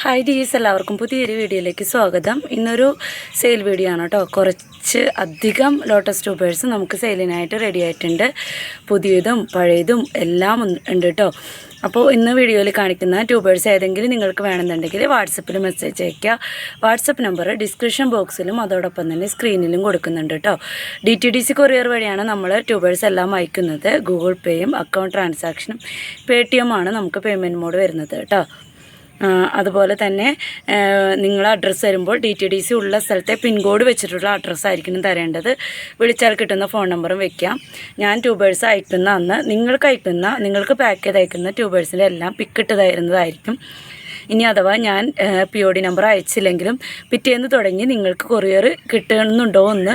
Hi ഡീസ് എല്ലാവർക്കും പുതിയൊരു വീഡിയോയിലേക്ക് സ്വാഗതം. ഇന്നൊരു സെയിൽ വീഡിയോ ആണ് കേട്ടോ. കുറച്ച് അധികം ലോട്ടസ് ട്യൂബേഴ്സ് നമുക്ക് സെയിലിനായിട്ട് റെഡി ആയിട്ടുണ്ട്. പുതിയതും പഴയതും എല്ലാം ഉണ്ട് കേട്ടോ. അപ്പോൾ ഇന്ന് വീഡിയോയിൽ കാണിക്കുന്ന ട്യൂബേഴ്സ് ഏതെങ്കിലും നിങ്ങൾക്ക് വേണമെന്നുണ്ടെങ്കിൽ വാട്സപ്പിൽ മെസ്സേജ് അയയ്ക്കുക. വാട്സപ്പ് നമ്പർ ഡിസ്ക്രിപ്ഷൻ ബോക്സിലും അതോടൊപ്പം തന്നെ സ്ക്രീനിലും കൊടുക്കുന്നുണ്ട് കേട്ടോ. D T D C courier വഴിയാണ് നമ്മൾ ട്യൂബേഴ്സ് എല്ലാം അയക്കുന്നത്. ഗൂഗിൾ പേയും അക്കൗണ്ട് ട്രാൻസാക്ഷനും പേ ടി എം ആണ് നമുക്ക് പേയ്മെന്റ് മോഡ് വരുന്നത് കേട്ടോ. അതുപോലെ തന്നെ നിങ്ങൾ അഡ്രസ്സ് തരുമ്പോൾ ഡി ടി ഡി സി ഉള്ള സ്ഥലത്തെ പിൻകോഡ് വെച്ചിട്ടുള്ള അഡ്രസ്സ് ആയിരിക്കണം തരേണ്ടത്. വിളിച്ചാൽ കിട്ടുന്ന ഫോൺ നമ്പറും വെക്കാം. ഞാൻ ട്യൂബേഴ്സ് അയക്കുന്ന അന്ന് നിങ്ങൾക്ക് അയക്കുന്ന നിങ്ങൾക്ക് പാക്ക് ചെയ്ത് അയക്കുന്ന ട്യൂബേഴ്സിന്റെ എല്ലാം പിക്കിട്ട് തരുന്നതായിരിക്കും ഇനി അഥവാ ഞാൻ പി ഒ ഡി നമ്പർ അയച്ചില്ലെങ്കിലും പിറ്റേന്ന് തുടങ്ങി നിങ്ങൾക്ക് കൊറിയർ കിട്ടുന്നുണ്ടോ എന്ന്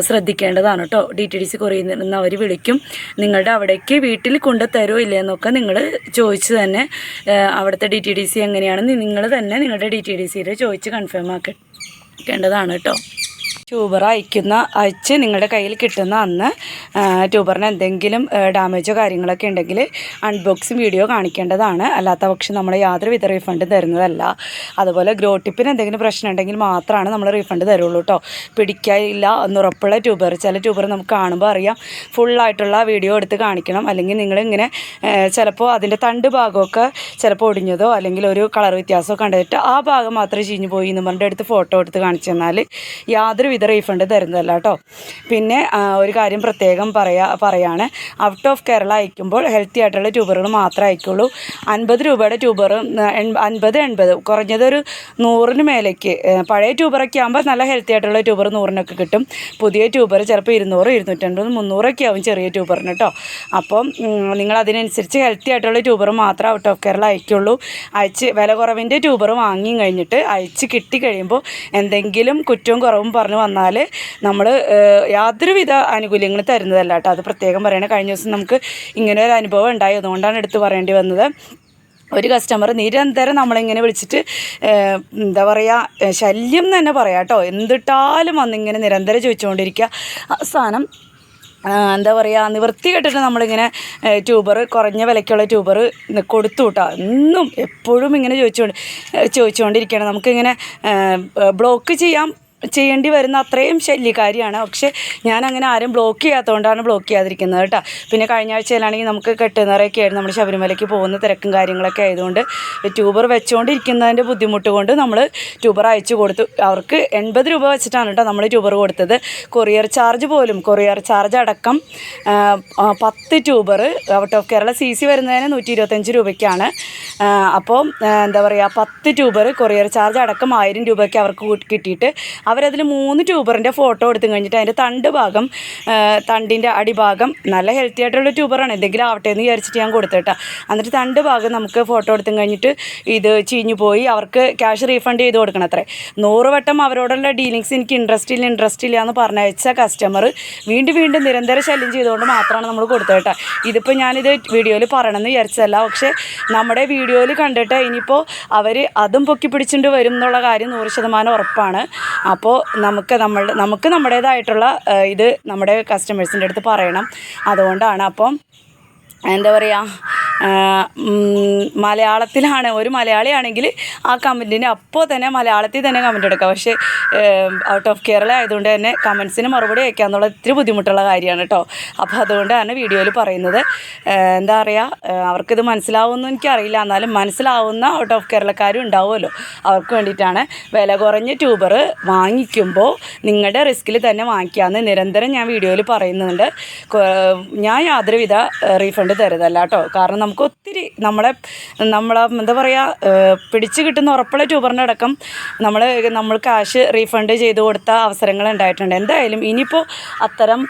ശ്രദ്ധിക്കേണ്ടതാണ് കേട്ടോ D T D C courier നിന്ന് അവർ വിളിക്കും. നിങ്ങളുടെ അവിടേക്ക് വീട്ടിൽ കൊണ്ടു തരുമോ ഇല്ലയെന്നൊക്കെ നിങ്ങൾ ചോദിച്ച് തന്നെ അവിടുത്തെ ഡി ടി ഡി സി എങ്ങനെയാണെന്ന് നിങ്ങൾ തന്നെ നിങ്ങളുടെ ഡി ടി ഡി സിയിൽ ചോദിച്ച് കൺഫേം ആക്കേണ്ടതാണ് കേട്ടോ ട്യൂബർ അയക്കുന്ന അയച്ച് നിങ്ങളുടെ കയ്യിൽ കിട്ടുന്ന അന്ന് ട്യൂബറിന് എന്തെങ്കിലും ഡാമേജോ കാര്യങ്ങളൊക്കെ ഉണ്ടെങ്കിൽ അൺബോക്സിങ് വീഡിയോ കാണിക്കേണ്ടതാണ്. അല്ലാത്ത പക്ഷം നമ്മൾ യാതൊരുവിധ റീഫണ്ട് തരുന്നതല്ല. അതുപോലെ ഗ്രോ ടിപ്പിന് എന്തെങ്കിലും പ്രശ്നം ഉണ്ടെങ്കിൽ മാത്രമാണ് നമ്മൾ റീഫണ്ട് തരുള്ളൂ കേട്ടോ പിടിക്കാനില്ല എന്നുറപ്പുള്ള ട്യൂബർ ചില ട്യൂബർ നമുക്ക് കാണുമ്പോൾ അറിയാം. ഫുള്ളായിട്ടുള്ള വീഡിയോ എടുത്ത് കാണിക്കണം. അല്ലെങ്കിൽ നിങ്ങളിങ്ങനെ ചിലപ്പോൾ അതിന്റെ തണ്ട് ഭാഗമൊക്കെ ചിലപ്പോൾ ഒടിഞ്ഞതോ അല്ലെങ്കിൽ ഒരു കളർ വ്യത്യാസമോ കണ്ടിട്ട് ആ ഭാഗം മാത്രമേ ചീഞ്ഞു പോയി എന്ന് പറഞ്ഞിട്ട് എടുത്ത് ഫോട്ടോ എടുത്ത് കാണിച്ചു തന്നാൽ യാതൊരുവിധ റീഫണ്ട് തരുന്നതല്ല കേട്ടോ പിന്നെ ഒരു കാര്യം പ്രത്യേകം പറയാ പറയാണ്. ഔട്ട് ഓഫ് കേരള അയക്കുമ്പോൾ ഹെൽത്തി ആയിട്ടുള്ള ട്യൂബറുകൾ മാത്രമേ അയക്കുള്ളൂ. അൻപത് രൂപയുടെ ട്യൂബർ അൻപത് എൺപത് കുറഞ്ഞതൊരു നൂറിന് മേലേക്ക് പഴയ ട്യൂബറൊക്കെ ആകുമ്പോൾ നല്ല ഹെൽത്തി ആയിട്ടുള്ള ട്യൂബർ നൂറിനൊക്കെ കിട്ടും. പുതിയ ട്യൂബർ ചിലപ്പോൾ ഇരുന്നൂറ് ഇരുന്നൂറ്റൻപത് മുന്നൂറൊക്കെ ആവും ചെറിയ ട്യൂബറിന് കേട്ടോ അപ്പം നിങ്ങൾ അതിനനുസരിച്ച് ഹെൽത്തി ആയിട്ടുള്ള ട്യൂബർ മാത്രം ഔട്ട് ഓഫ് കേരള അയക്കുള്ളൂ. അയച്ച് വില കുറവിന്റെ ട്യൂബർ വാങ്ങി കഴിഞ്ഞിട്ട് അയച്ച് കിട്ടി കഴിയുമ്പോൾ എന്തെങ്കിലും കുറ്റവും കുറവും പറഞ്ഞു വന്നാൽ നമ്മൾ യാതൊരുവിധ ആനുകൂല്യങ്ങളും തരുന്നതല്ല കേട്ടോ. അത് പ്രത്യേകം പറയണേ. കഴിഞ്ഞ ദിവസം നമുക്ക് ഇങ്ങനെ ഒരു അനുഭവം ഉണ്ടായി. അതുകൊണ്ടാണ് എടുത്ത് പറയേണ്ടി വന്നത്. ഒരു കസ്റ്റമർ നിരന്തരം നമ്മളിങ്ങനെ വിളിച്ചിട്ട് എന്താ പറയുക ശല്യം തന്നെ പറയാം കേട്ടോ. എന്തിട്ടാലും വന്നിങ്ങനെ നിരന്തരം ചോദിച്ചുകൊണ്ടിരിക്കുക. അവസാനം എന്താ പറയുക നിവൃത്തി കെട്ടിട്ട് നമ്മളിങ്ങനെ ട്യൂബർ കുറഞ്ഞ വിലയ്ക്കുള്ള ട്യൂബർ കൊടുത്തു കേട്ടോ. എന്നും എപ്പോഴും ഇങ്ങനെ ചോദിച്ചുകൊണ്ട് ചോദിച്ചുകൊണ്ടിരിക്കുകയാണ്. നമുക്കിങ്ങനെ ബ്ലോക്ക് ചെയ്യാം. ചെയ്യേണ്ടി വരുന്ന അത്രയും ശല്യകാരിയാണ്. പക്ഷെ ഞാൻ അങ്ങനെ ആരും ബ്ലോക്ക് ചെയ്യാത്തതുകൊണ്ടാണ് ബ്ലോക്ക് ചെയ്യാതിരിക്കുന്നത് കേട്ടോ. പിന്നെ കഴിഞ്ഞ ആഴ്ചയിലാണെങ്കിൽ നമുക്ക് കെട്ടുന്നറയൊക്കെ ആയിരുന്നു. നമ്മൾ ശബരിമലയ്ക്ക് പോകുന്ന തിരക്കും കാര്യങ്ങളൊക്കെ ആയതുകൊണ്ട് ട്യൂബർ വെച്ചുകൊണ്ടിരിക്കുന്നതിന്റെ ബുദ്ധിമുട്ട് കൊണ്ട് നമ്മൾ ട്യൂബർ അയച്ചു കൊടുത്തു. അവർക്ക് എൺപത് രൂപ വെച്ചിട്ടാണ് കേട്ടോ നമ്മൾ ട്യൂബർ കൊടുത്തത്. കൊറിയർ ചാർജ് പോലും കൊറിയർ ചാർജ് അടക്കം പത്ത് tuber out of Kerala C C വരുന്നതിന് നൂറ്റി ഇരുപത്തഞ്ച് രൂപയ്ക്കാണ് അപ്പോൾ എന്താ പറയുക പത്ത് ട്യൂബർ കൊറിയർ ചാർജ് അടക്കം ആയിരം രൂപയ്ക്ക് അവർക്ക് കൂട്ടി- കിട്ടിയിട്ട് അവരതിൽ മൂന്ന് ട്യൂബറിന്റെ ഫോട്ടോ എടുത്തു കഴിഞ്ഞിട്ട് അതിന്റെ തണ്ട് ഭാഗം തണ്ടിന്റെ അടിഭാഗം നല്ല ഹെൽത്തി ആയിട്ടുള്ള ട്യൂബറാണ്. എന്തെങ്കിലും ആവട്ടെ എന്ന് വിചാരിച്ചിട്ട് ഞാൻ കൊടുത്തിട്ട. എന്നിട്ട് തണ്ട് ഭാഗം നമുക്ക് ഫോട്ടോ എടുത്തു കഴിഞ്ഞിട്ട് ഇത് ചീഞ്ഞു പോയി. അവർക്ക് ക്യാഷ് റീഫണ്ട് ചെയ്ത് കൊടുക്കണം അത്രേ. നൂറ് വട്ടം അവരോടുള്ള ഡീലിങ്സ് എനിക്ക് ഇൻട്രസ്റ്റ് ഇല്ല ഇൻട്രസ്റ്റ് ഇല്ല എന്ന് പറഞ്ഞയച്ച കസ്റ്റമർ വീണ്ടും വീണ്ടും നിരന്തരം ശല്യം ചെയ്തുകൊണ്ട് മാത്രമാണ് നമ്മൾ കൊടുത്തേട്ടാ. ഇതിപ്പോൾ ഞാനിത് വീഡിയോയിൽ പറയണമെന്ന് വിചാരിച്ചതല്ല. പക്ഷേ നമ്മുടെ വീഡിയോയിൽ കണ്ടിട്ട് ഇനിയിപ്പോൾ അവർ അതും പൊക്കി പിടിച്ചിട്ട് വരും എന്നുള്ള കാര്യം നൂറ് ശതമാനം ഉറപ്പാണ്. അപ്പോൾ നമുക്ക് നമ്മൾ നമുക്ക് നമ്മുടേതായിട്ടുള്ള ഇത് നമ്മുടെ കസ്റ്റമേഴ്സിന്റെ അടുത്ത് പറയണം. അതുകൊണ്ടാണ് അപ്പം എന്താ പറയുക മലയാളത്തിലാണ്. ഒരു മലയാളിയാണെങ്കിൽ ആ കമന്റിന് അപ്പോൾ തന്നെ മലയാളത്തിൽ തന്നെ കമന്റ് എടുക്കാം. പക്ഷേ ഔട്ട് ഓഫ് കേരള ആയതുകൊണ്ട് തന്നെ കമൻസിന് മറുപടി അയക്കുക എന്നുള്ള ഇത്തിരി ബുദ്ധിമുട്ടുള്ള കാര്യമാണ് കേട്ടോ. അപ്പോൾ അതുകൊണ്ടാണ് വീഡിയോയിൽ പറയുന്നത്. എന്താ പറയുക അവർക്കിത് മനസ്സിലാവുമെന്ന് എനിക്കറിയില്ല. എന്നാലും മനസ്സിലാവുന്ന ഔട്ട് ഓഫ് കേരളക്കാരും ഉണ്ടാവുമല്ലോ. അവർക്ക് വേണ്ടിയിട്ടാണ് വില കുറഞ്ഞ ട്യൂബർ വാങ്ങിക്കുമ്പോൾ നിങ്ങളുടെ റിസ്കിൽ തന്നെ വാങ്ങിക്കാമെന്ന് നിരന്തരം ഞാൻ വീഡിയോയിൽ പറയുന്നുണ്ട്. ഞാൻ യാതൊരുവിധ റീഫണ്ട് തരുതല്ല കേട്ടോ. കാരണം നമുക്ക് ഒത്തിരി നമ്മളെ നമ്മളെ എന്താ പറയുക പിടിച്ചു കിട്ടുന്ന ഉറപ്പുള്ള ട്യൂബറിന്റെ അടക്കം നമ്മൾ നമ്മൾ ക്യാഷ് റീഫണ്ട് ചെയ്ത് കൊടുത്ത അവസരങ്ങൾ ഉണ്ടായിട്ടുണ്ട്. എന്തായാലും ഇനിയിപ്പോൾ അത്തരം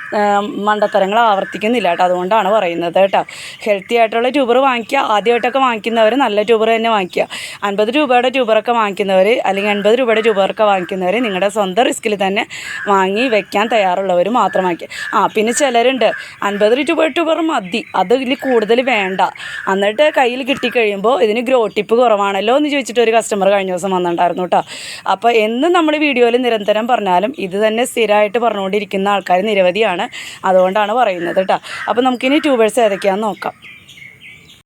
മണ്ടത്തരങ്ങൾ ആവർത്തിക്കുന്നില്ല കേട്ടോ. അതുകൊണ്ടാണ് പറയുന്നത് കേട്ടോ. ഹെൽത്തി ആയിട്ടുള്ള ട്യൂബർ വാങ്ങിക്കുക. ആദ്യമായിട്ടൊക്കെ വാങ്ങിക്കുന്നവർ നല്ല ട്യൂബർ തന്നെ വാങ്ങിക്കുക. അൻപത് രൂപയുടെ ട്യൂബറൊക്കെ വാങ്ങിക്കുന്നവർ അല്ലെങ്കിൽ എൺപത് രൂപയുടെ ട്യൂബറൊക്കെ വാങ്ങിക്കുന്നവർ നിങ്ങളുടെ സ്വന്തം റിസ്കിൽ തന്നെ വാങ്ങി വെക്കാൻ തയ്യാറുള്ളവർ മാത്രമാക്കി ആ പിന്നെ ചിലരുണ്ട്. അൻപത് രൂപ ട്യൂബർ മതി. അതിൽ കൂടുതൽ വേണ്ട. എന്നിട്ട് കയ്യിൽ കിട്ടിക്കഴിയുമ്പോൾ ഇതിന് ഗ്രോ ടിപ്പ് കുറവാണല്ലോ എന്ന് ചോദിച്ചിട്ട് ഒരു കസ്റ്റമർ കഴിഞ്ഞ ദിവസം വന്നിട്ടുണ്ടായിരുന്നു കേട്ടോ അപ്പോൾ എന്നും നമ്മൾ വീഡിയോയിൽ നിരന്തരം പറഞ്ഞാലും ഇത് തന്നെ സ്ഥിരമായിട്ട് പറഞ്ഞുകൊണ്ടിരിക്കുന്ന ആൾക്കാർ നിരവധിയാണ് അതുകൊണ്ടാണ് പറയുന്നത് കേട്ടോ അപ്പോൾ നമുക്കിനി ട്യൂബേഴ്സ് ഏതൊക്കെയാണെന്ന് നോക്കാം.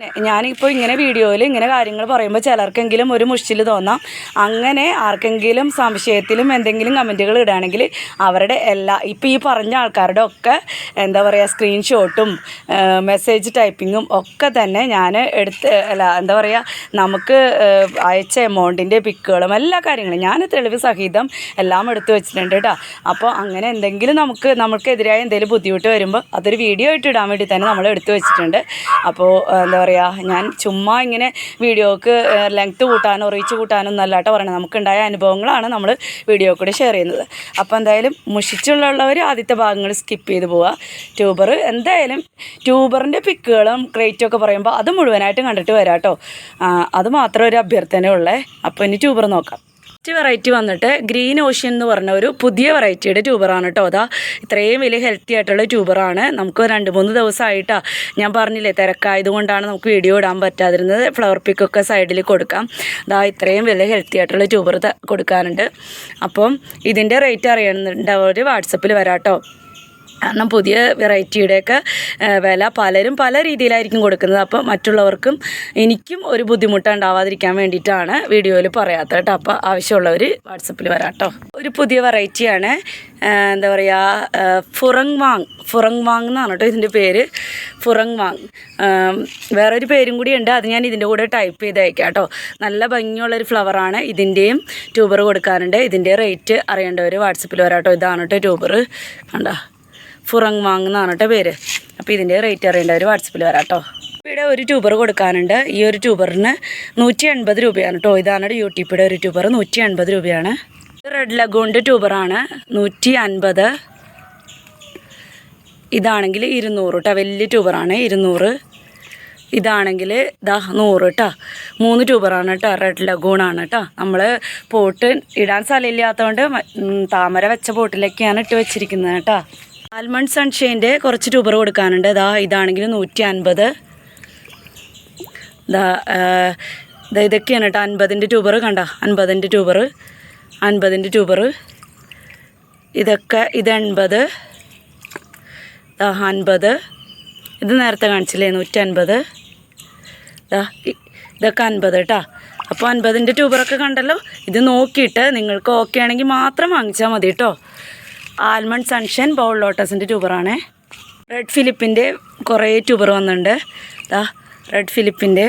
ഞാനിപ്പോൾ ഇങ്ങനെ വീഡിയോയിൽ ഇങ്ങനെ കാര്യങ്ങൾ പറയുമ്പോൾ ചിലർക്കെങ്കിലും ഒരു മുഷിൽ തോന്നാം. അങ്ങനെ ആർക്കെങ്കിലും സംശയത്തിലും എന്തെങ്കിലും കമന്റുകൾ ഇടുകയാണെങ്കിൽ അവരുടെ എല്ലാ ഇപ്പോൾ ഈ പറഞ്ഞ ആൾക്കാരുടെ ഒക്കെ എന്താ പറയുക സ്ക്രീൻഷോട്ടും മെസ്സേജ് ടൈപ്പിങ്ങും ഒക്കെ തന്നെ ഞാൻ എടുത്ത് അല്ല എന്താ പറയുക നമുക്ക് അയച്ച എമൗണ്ടിന്റെ പിക്കുകളും എല്ലാ കാര്യങ്ങളും ഞാൻ തെളിവ് സഹിതം എല്ലാം എടുത്തു വെച്ചിട്ടുണ്ട് കേട്ടോ. അപ്പോൾ അങ്ങനെ എന്തെങ്കിലും നമുക്ക് നമുക്കെതിരായ എന്തെങ്കിലും ബുദ്ധിമുട്ട് വരുമ്പോൾ അതൊരു വീഡിയോ ആയിട്ട് ഇടാൻ വേണ്ടി തന്നെ നമ്മൾ എടുത്തു വെച്ചിട്ടുണ്ട്. അപ്പോൾ എന്താ പറയുക ഞാൻ ചുമ്മാ ഇങ്ങനെ വീഡിയോക്ക് ലെങ്ത്ത് കൂട്ടാനോ റീച്ച് കൂട്ടാനോ ഒന്നല്ലാട്ടോ പറയണത് നമുക്കുണ്ടായ അനുഭവങ്ങളാണ് നമ്മൾ വീഡിയോ കൂടെ ഷെയർ ചെയ്യുന്നത്. അപ്പോൾ എന്തായാലും മുഷിച്ചുള്ളവർ ആദ്യത്തെ ഭാഗങ്ങൾ സ്കിപ്പ് ചെയ്ത് പോവുക ട്യൂബർ എന്തായാലും ട്യൂബറിന്റെ പിക്കുകളും ക്രേറ്റും ഒക്കെ പറയുമ്പോൾ അത് മുഴുവനായിട്ട് കണ്ടിട്ട് വരാം കേട്ടോ അത് മാത്രം ഒരു അഭ്യർത്ഥന ഉള്ളേ. അപ്പോൾ ഇനി ട്യൂബർ നോക്കാം. ഫസ്റ്റ് വെറൈറ്റി വന്നിട്ട് ഗ്രീൻ ഓഷ്യൻ എന്ന് പറഞ്ഞ ഒരു പുതിയ വെറൈറ്റിയുടെ ട്യൂബറാണ് കേട്ടോ. അതാ ഇത്രയും വലിയ ഹെൽത്തി ആയിട്ടുള്ള ട്യൂബറാണ്. നമുക്ക് രണ്ട് മൂന്ന് ദിവസമായിട്ടാ. ഞാൻ പറഞ്ഞില്ലേ തിരക്കായത് കൊണ്ടാണ് നമുക്ക് വീഡിയോ ഇടാൻ പറ്റാതിരുന്നത്. ഫ്ലവർ പിക്കൊക്കെ സൈഡിൽ കൊടുക്കാം. അതാ ഇത്രയും വലിയ ഹെൽത്തി ആയിട്ടുള്ള ട്യൂബർ കൊടുക്കാനുണ്ട്. അപ്പം ഇതിന്റെ റേറ്റ് അറിയണമെന്നുണ്ടവർ വാട്സപ്പിൽ വരാം കേട്ടോ കാരണം പുതിയ വെറൈറ്റിയുടെയൊക്കെ വില പലരും പല രീതിയിലായിരിക്കും കൊടുക്കുന്നത്. അപ്പോൾ മറ്റുള്ളവർക്കും എനിക്കും ഒരു ബുദ്ധിമുട്ട് ഉണ്ടാവാതിരിക്കാൻ വേണ്ടിയിട്ടാണ് വീഡിയോയിൽ പറയാത്തത് കേട്ടോ. അപ്പോൾ ആവശ്യമുള്ളവർ വാട്സപ്പിൽ വരാട്ടോ ഒരു പുതിയ വെറൈറ്റിയാണ് എന്താ പറയുക ഫുറങ് വാങ് ഫുറങ് വാങ് എന്നാണ് കേട്ടോ ഇതിന്റെ പേര്. ഫുറങ് വാങ് വേറൊരു പേരും കൂടി ഉണ്ട്. അത് ഞാൻ ഇതിന്റെ കൂടെ ടൈപ്പ് ചെയ്ത് അയക്കാം കേട്ടോ. നല്ല ഭംഗിയുള്ളൊരു ഫ്ലവറാണ് ഇതിന്റെയും ട്യൂബർ കൊടുക്കാറുണ്ട് ഇതിന്റെ റേറ്റ് അറിയേണ്ടവർ വാട്സപ്പിൽ വരാം കേട്ടോ. ഇതാണ് കേട്ടോ ട്യൂബർ. കണ്ടോ? ഫുറങ് വാങ് എന്നാണ് കേട്ടോ പേര്. അപ്പോൾ ഇതിന്റെ റേറ്റ് അറിയേണ്ട ഒരു വാട്സപ്പിൽ വരാം കേട്ടോ ഇവിടെ ഒരു ട്യൂബർ കൊടുക്കാനുണ്ട്. ഈ ഒരു ട്യൂബറിന് നൂറ്റി എൺപത് രൂപയാണ് കേട്ടോ ഇതാണ് യൂട്യൂബിയുടെ ഒരു ട്യൂബർ നൂറ്റി എൺപത് രൂപയാണ് റെഡ് ലഗോണിന്റെ ട്യൂബറാണ് നൂറ്റി അൻപത് ഇതാണെങ്കിൽ ഇരുന്നൂറ് കേട്ടോ വലിയ ട്യൂബറാണ് ഇരുന്നൂറ്. ഇതാണെങ്കിൽ ദാ നൂറ് കേട്ടോ മൂന്ന് ട്യൂബറാണ് കേട്ടോ റെഡ് ലഗൂണാണ് കേട്ടോ നമ്മൾ പോട്ട് ഇടാൻ സ്ഥലമില്ലാത്തതുകൊണ്ട് താമര വെച്ച പോട്ടിലൊക്കെയാണ് ഇട്ട് വെച്ചിരിക്കുന്നത് കേട്ടോ ആൽമണ്ട് സൺഷൈന്റെ കുറച്ച് ട്യൂബർ കൊടുക്കാനുണ്ട്. ഇതാ ഇതാണെങ്കിൽ നൂറ്റി അൻപത് ഇതാ ഇതൊക്കെയാണ് കേട്ടോ. അൻപതിന്റെ ട്യൂബർ കണ്ട? അൻപതിന്റെ ട്യൂബർ അൻപതിന്റെ ട്യൂബർ ഇതൊക്കെ ഇത് എൺപത് ദാ അൻപത്. ഇത് നേരത്തെ കാണിച്ചില്ലേ? നൂറ്റി അൻപത് ഇതാ ഇതൊക്കെ അൻപത് കേട്ടോ. അപ്പോൾ അൻപതിന്റെ ട്യൂബറൊക്കെ കണ്ടല്ലോ? ഇത് നോക്കിയിട്ട് നിങ്ങൾക്ക് ഓക്കെ ആണെങ്കിൽ മാത്രം വാങ്ങിച്ചാൽ മതി കേട്ടോ. ആൽമണ്ട് സൺഷൻ ബൗൾ ലോട്ടസിന്റെ ട്യൂബറാണേ. റെഡ് ഫിലിപ്പിന്റെ കുറേ ട്യൂബർ വന്നിട്ടുണ്ട്. ദാ റെഡ് ഫിലിപ്പിന്റെ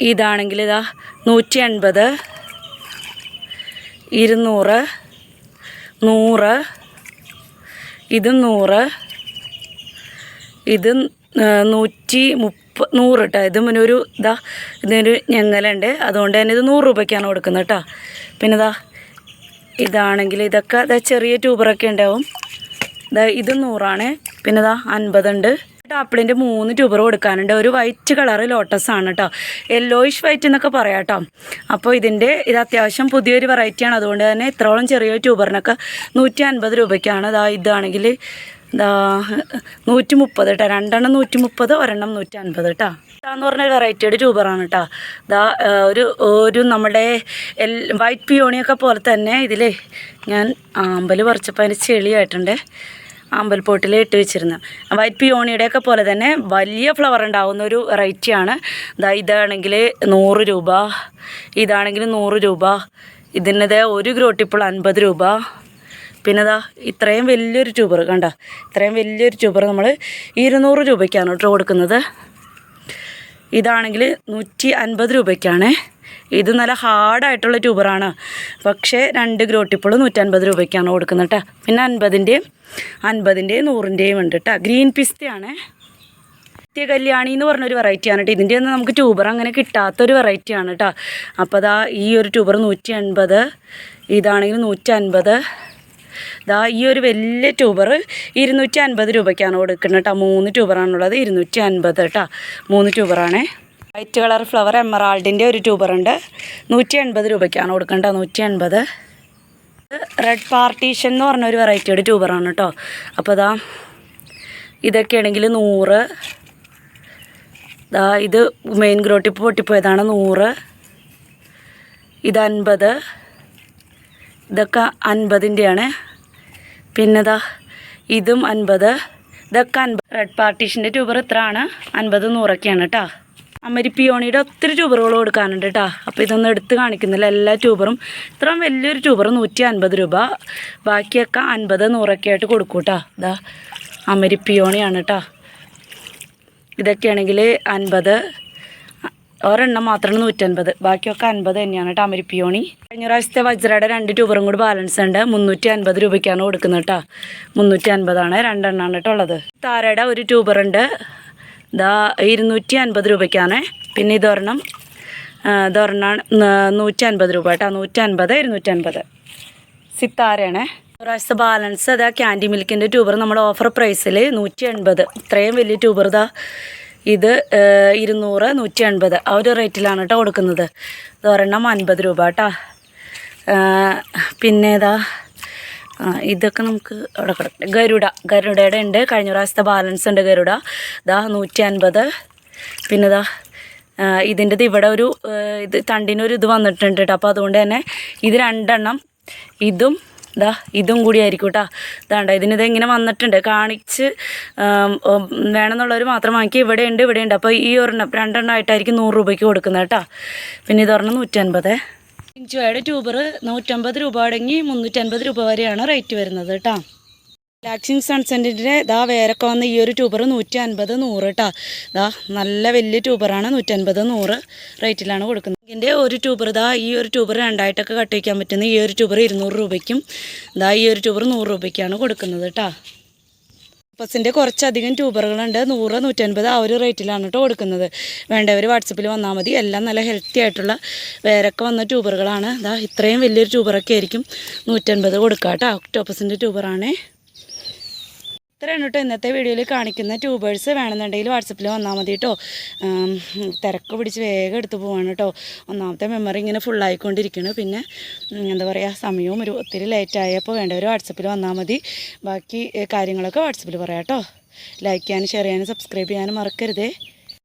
ഇതാണെങ്കിൽ ഇതാ നൂറ്റി അൻപത് ഇരുന്നൂറ് നൂറ് ഇത് നൂറ് ഇത് നൂറ്റി മുപ്പ നൂറ് കേട്ടോ ഇത് ഒരു ഇതാ ഇതിനൊരു ഞങ്ങലുണ്ട്. അതുകൊണ്ട് തന്നെ ഇത് നൂറ് രൂപയ്ക്കാണ് കൊടുക്കുന്നത് കേട്ടോ പിന്നെ ഇതാ ഇതാണെങ്കിൽ ഇതൊക്കെ ഇതാ ചെറിയ ട്യൂബറൊക്കെ ഉണ്ടാവും. ഇതാ ഇത് നൂറാണ്. പിന്നെ ഇതാ അൻപതുണ്ട്. ആപ്പിളിന്റെ മൂന്ന് ട്യൂബർ കൊടുക്കാനുണ്ട്. ഒരു വൈറ്റ് കളറ് ലോട്ടസ് ആണ് കേട്ടോ യെല്ലോയിഷ് വൈറ്റ് എന്നൊക്കെ പറയാം കേട്ടോ അപ്പോൾ ഇതിന്റെ ഇത് അത്യാവശ്യം പുതിയൊരു വെറൈറ്റിയാണ്. അതുകൊണ്ട് തന്നെ ഇത്രോളം ചെറിയ ട്യൂബറിനൊക്കെ നൂറ്റി അൻപത് രൂപയ്ക്കാണ്. ഇതാ ഇതാണെങ്കിൽ ഇതാ നൂറ്റി മുപ്പത് കേട്ടോ രണ്ടെണ്ണം നൂറ്റി മുപ്പത് ഒരെണ്ണം നൂറ്റി അൻപത് കേട്ടോ എന്ന് പറഞ്ഞ വെറൈറ്റിയുടെ ട്യൂബറാണ് കേട്ടോ ഇതാ ഒരു ഒരു നമ്മുടെ എൽ വൈറ്റ് പിയോണിയൊക്കെ പോലെ തന്നെ ഇതിൽ ഞാൻ ആമ്പൽ പറിച്ചപ്പോൾ അതിന് ചെളിയായിട്ടുണ്ട്. ആമ്പൽ പോട്ടിൽ ഇട്ട് വെച്ചിരുന്നത് വൈറ്റ് പിയോണിയുടെയൊക്കെ പോലെ തന്നെ വലിയ ഫ്ലവർ ഉണ്ടാകുന്ന ഒരു വെറൈറ്റിയാണ് ഇതാ ഇതാണെങ്കിൽ നൂറ് രൂപ. ഇതാണെങ്കിൽ നൂറ് രൂപ. ഇതിനത് ഒരു ഗ്രോട്ടിപ്പോൾ അൻപത് രൂപ. പിന്നെ ഇതാ ഇത്രയും വലിയൊരു ട്യൂബർ കണ്ട? ഇത്രയും വലിയൊരു ട്യൂബർ നമ്മൾ ഇരുന്നൂറ് രൂപയ്ക്കാണ് കേട്ടോ കൊടുക്കുന്നത്. ഇതാണെങ്കിൽ നൂറ്റി അൻപത് രൂപയ്ക്കാണ്. ഇത് നല്ല ഹാർഡായിട്ടുള്ള ട്യൂബറാണ്. പക്ഷേ രണ്ട് ഗ്രോട്ടിപ്പോൾ നൂറ്റൻപത് രൂപയ്ക്കാണ് കൊടുക്കുന്നത് കേട്ടോ. പിന്നെ അൻപതിന്റെയും അൻപതിന്റെയും നൂറിന്റെയും ഉണ്ട് കേട്ടോ. ഗ്രീൻ പിസ്തയാണ്. നിത്യ കല്യാണി എന്ന് പറഞ്ഞൊരു വെറൈറ്റിയാണ് കേട്ടോ. ഇതിന്റെ ഒന്നും നമുക്ക് ട്യൂബർ അങ്ങനെ കിട്ടാത്തൊരു വെറൈറ്റിയാണ് കേട്ടോ. അപ്പോൾ അതാ ഈ ഒരു ട്യൂബർ നൂറ്റി അൻപത് ഇതാണെങ്കിൽ നൂറ്റി അൻപത് ദാ ഈ ഒരു വലിയ ട്യൂബർ ഇരുന്നൂറ്റി അൻപത് രൂപയ്ക്കാണ് കൊടുക്കുന്നത് കേട്ടോ. മൂന്ന് ട്യൂബറാണുള്ളത് ഇരുന്നൂറ്റി അൻപത് കേട്ടോ. മൂന്ന് ട്യൂബറാണേ. വൈറ്റ് കളർ ഫ്ലവർ എമറാൾഡിന്റെ ഒരു ട്യൂബറുണ്ട്. നൂറ്റി എൺപത് രൂപയ്ക്കാണ് കൊടുക്കേണ്ടത് നൂറ്റി എൺപത് റെഡ് പാർട്ടീഷൻ എന്ന് പറഞ്ഞ ഒരു വെറൈറ്റിയുടെ ട്യൂബറാണ് കേട്ടോ. അപ്പോൾ ഇതാ ഇതൊക്കെയാണെങ്കിൽ നൂറ്. ഇതാ ഇത് മെയിൻ ഗ്രോട്ടിപ്പ് പൊട്ടിപ്പോയതാണ് നൂറ്. ഇത് അൻപത്. ഇതൊക്കെ അൻപതിന്റെയാണ് പിന്നെ ദാ ഇതും അൻപത്. ഇതൊക്കെ അൻപത് റെഡ് പാർട്ടീഷന്റെ ട്യൂബർ ഇത്രയാണ്. അൻപത് നൂറൊക്കെയാണ് കേട്ടോ അമരി പിയോണിയുടെ ഒത്തിരി ട്യൂബറുകൾ കൊടുക്കാനുണ്ട് കേട്ടോ അപ്പോൾ ഇതൊന്നും എടുത്ത് കാണിക്കുന്നില്ല. എല്ലാ ട്യൂബറും ഇത്രയും വലിയൊരു ട്യൂബർ നൂറ്റി അൻപത് രൂപ. ബാക്കിയൊക്കെ അൻപത് നൂറൊക്കെ ആയിട്ട് കൊടുക്കും കേട്ടോ ഇതാ അമരി പിയോണിയാണ് കേട്ടോ ഇതൊക്കെയാണെങ്കിൽ അൻപത് ഒരെണ്ണം മാത്രമാണ് നൂറ്റൻപത്. ബാക്കിയൊക്കെ അൻപത് തന്നെയാണ് കേട്ടോ അമരിപ്പിയോണി. കഴിഞ്ഞ പ്രാവശ്യത്തെ വജ്രയുടെ രണ്ട് ട്യൂബറും കൂടി ബാലൻസ് ഉണ്ട്. മുന്നൂറ്റി അൻപത് രൂപയ്ക്കാണ് കൊടുക്കുന്നത് കേട്ടോ. മുന്നൂറ്റി അൻപതാണ് രണ്ടെണ്ണമാണ് കേട്ടോ ഉള്ളത്. താരയുടെ ഒരു ട്യൂബറുണ്ട് ഇതാ ഇരുന്നൂറ്റി അൻപത് രൂപയ്ക്കാണ്. പിന്നെ ഇതൊരെണ്ണം ഇതൊരെണ്ണം നൂറ്റി അൻപത് രൂപ കേട്ടോ. നൂറ്റി അൻപത് ഇരുന്നൂറ്റി അൻപത് സിത്താരയാണ് പ്രാവശ്യത്തെ ബാലൻസ് അതാ ക്യാൻഡി മിൽക്കിന്റെ ട്യൂബർ നമ്മുടെ ഓഫർ പ്രൈസിൽ നൂറ്റി എൺപത് ഇത്രയും വലിയ ട്യൂബർ ഇതാ ഇത് ഇരുന്നൂറ് നൂറ്റി എൺപത് ആ ഒരു റേറ്റിലാണ് കേട്ടോ കൊടുക്കുന്നത്. ഒരെണ്ണം അൻപത് രൂപ കേട്ടോ പിന്നെ ഇതൊക്കെ നമുക്ക് അവിടെ കിടക്കട്ടെ. ഗരുഡ. ഗരുഡയുടെ ഉണ്ട്. കഴിഞ്ഞ പ്രാവശ്യത്തെ ബാലൻസ് ഉണ്ട് ഗരുഡ. ഇതാ നൂറ്റി അൻപത് പിന്നെ ഇതാ ഇതിന്റെ ഇവിടെ ഒരു ഇത് തണ്ടിനൊരു ഇത് വന്നിട്ടുണ്ട് കേട്ടോ അപ്പോൾ അതുകൊണ്ട് തന്നെ ഇത് രണ്ടെണ്ണം ഇതും ഇതാ ഇതും കൂടി ആയിരിക്കും കേട്ടോ ഇതാണ്ട ഇതിനിത് ഇങ്ങനെ വന്നിട്ടുണ്ട്. കാണിച്ച് വേണമെന്നുള്ളവർ മാത്രം വാങ്ങിക്കുക ഇവിടെ ഉണ്ട് ഇവിടെ ഉണ്ട് അപ്പോൾ ഈ ഒരെണ്ണം രണ്ടെണ്ണം ആയിട്ടായിരിക്കും നൂറ് രൂപയ്ക്ക് കൊടുക്കുന്നത് കേട്ടോ പിന്നെ ഇതൊരെണ്ണം നൂറ്റൻപത്. ഇഞ്ചുവയുടെ ട്യൂബർ നൂറ്റമ്പത് രൂപ അടങ്ങി മുന്നൂറ്റൻപത് രൂപ വരെയാണ് റേറ്റ് വരുന്നത് കേട്ടോ ലാക്സിങ് സൺസെന്റിന്റെ ഇതാ വേരൊക്കെ വന്ന ഈ ഒരു ട്യൂബർ നൂറ്റി അൻപത് നൂറ് കേട്ടോ ഇതാ നല്ല വലിയ ട്യൂബറാണ് നൂറ്റൻപത് നൂറ് റേറ്റിലാണ് കൊടുക്കുന്നത്. ഇതിന്റെ ഒരു ട്യൂബർ ഇതാ ഈ ഒരു ട്യൂബർ രണ്ടായിട്ടൊക്കെ കട്ട് വയ്ക്കാൻ പറ്റുന്ന ഈ ഒരു ട്യൂബർ ഇരുന്നൂറ് രൂപയ്ക്കും ഇതാ ഈ ഒരു ട്യൂബർ നൂറ് രൂപയ്ക്കാണ് കൊടുക്കുന്നത് കേട്ടോ പസിന്റെ കുറച്ചധികം ട്യൂബറുകളുണ്ട് നൂറ് നൂറ്റൻപത് ആ ഒരു റേറ്റിലാണ് കേട്ടോ കൊടുക്കുന്നത്. വേണ്ടവർ വാട്സപ്പിൽ വന്നാൽ മതി. എല്ലാം നല്ല ഹെൽത്തി ആയിട്ടുള്ള വേരൊക്കെ വന്ന ട്യൂബറുകളാണ് ഇതാ ഇത്രയും വലിയൊരു ട്യൂബറൊക്കെ ആയിരിക്കും നൂറ്റൻപത് കൊടുക്കാം കേട്ടോ ഒക്ടോപ്പസിന്റെ ട്യൂബറാണേ ഇത്രയാണ് കേട്ടോ ഇന്നത്തെ വീഡിയോയിൽ കാണിക്കുന്ന ട്യൂബേഴ്സ് വേണമെന്നുണ്ടെങ്കിൽ വാട്സപ്പിൽ വന്നാൽ മതി കേട്ടോ. തിരക്ക് പിടിച്ച് വേഗം എടുത്ത് പോവാണ് കേട്ടോ. ഒന്നാമത്തെ മെമ്മറി ഇങ്ങനെ ഫുള്ളായിക്കൊണ്ടിരിക്കുന്നു പിന്നെ എന്താ പറയുക സമയവും ഒരു ഒത്തിരി ലേറ്റ് ആയപ്പോൾ വേണ്ടവർ വാട്സപ്പിൽ വന്നാൽ മതി. ബാക്കി കാര്യങ്ങളൊക്കെ വാട്സപ്പിൽ പറയാം കേട്ടോ. ലൈക്ക് ചെയ്യാനും ഷെയർ ചെയ്യാനും സബ്സ്ക്രൈബ് ചെയ്യാനും മറക്കരുതേ.